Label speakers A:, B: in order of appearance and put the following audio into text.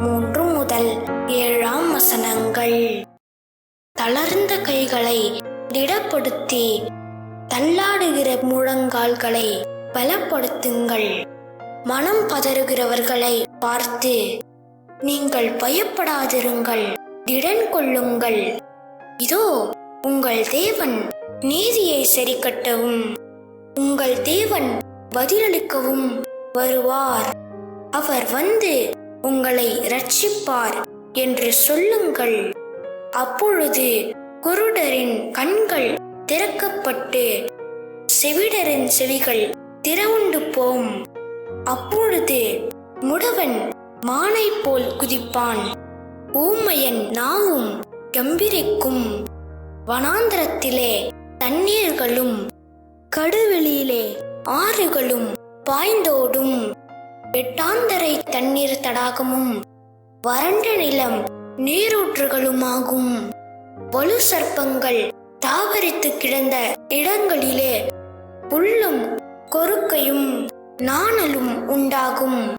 A: மூன்று முதல் ஏழாம் வசனங்கள். தளர்ந்த கைகளை திடப்படுத்தி தள்ளாடுகிற முழங்கால்களை பலப்படுத்துங்கள். மனம் பதறுகிறவர்களை பார்த்து நீங்கள் பயப்படாதிருங்கள். திடன் கொள்ளுங்கள். இதோ உங்கள் தேவன் நீதியை சரிக்கட்டவும் உங்கள் தேவன் பதிலளிக்கவும் வருவார். அவர் வந்து உங்களை ரட்சிப்பார் என்று சொல்லுங்கள். அப்பொழுது குருடரின் கண்கள் திறக்கப்பட்டு செவிடரின் செவிகள் திறவுண்டு போம். அப்பொழுது முடவன் மானை போல் குதிப்பான். ஊமையன் நாவும் கம்பீரிக்கும் வனாந்திரத்திலே தண்ணீர்களும் கடுவெளியிலே ஆறுகளும் பாய்ந்தோடும் வெட்டாந்தரை தண்ணீர் தடாகமும் வறண்ட நிலம் நீரூற்றுகளுமாகும். வலு சர்ப்பங்கள் தாவரித்து கிடந்த இடங்களிலே புல்லும் கொறுக்கையும் நாணலும் உண்டாகும்.